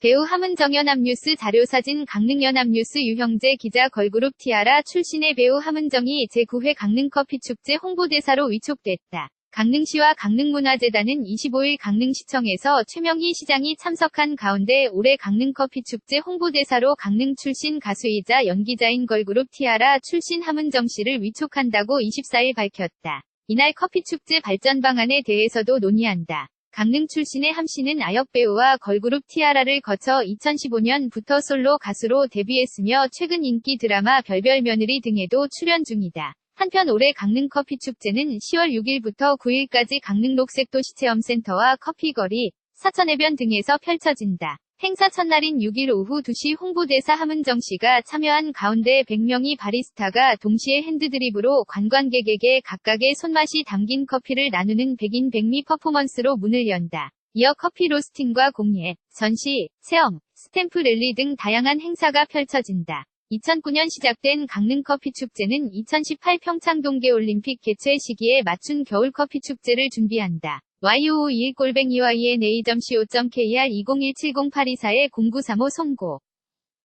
배우 함은정연합 뉴스 자료사진 강릉연합 뉴스 유형재 기자 걸그룹 티아라 출신의 배우 함은정이 제9회 강릉커피축제 홍보대사로 위촉됐다. 강릉시와 강릉문화재단은 25일 강릉시청에서 최명희 시장이 참석한 가운데 올해 강릉커피축제 홍보대사로 강릉 출신 가수이자 연기자인 걸그룹 티아라 출신 함은정 씨를 위촉한다고 24일 밝혔다. 이날 커피축제 발전 방안에 대해서도 논의한다. 강릉 출신의 함 씨는 아역 배우와 걸그룹 티아라를 거쳐 2015년부터 솔로 가수로 데뷔했으며 최근 인기 드라마 별별 며느리 등에도 출연 중이다. 한편 올해 강릉 커피 축제는 10월 6일부터 9일까지 강릉 녹색도시체험센터와 커피거리, 사천해변 등에서 펼쳐진다. 행사 첫날인 6일 오후 2시 홍보대사 함은정 씨가 참여한 가운데 100명이 바리스타가 동시에 핸드드립으로 관광객에게 각각의 손맛이 담긴 커피를 나누는 백인 백미 퍼포먼스로 문을 연다. 이어 커피 로스팅과 공예, 전시, 체험, 스탬프 랠리 등 다양한 행사가 펼쳐진다. 2009년 시작된 강릉 커피 축제는 2018 평창 동계올림픽 개최 시기에 맞춘 겨울 커피 축제를 준비한다. YOO21골뱅이와 ENA.co.kr 20170824-0935 송고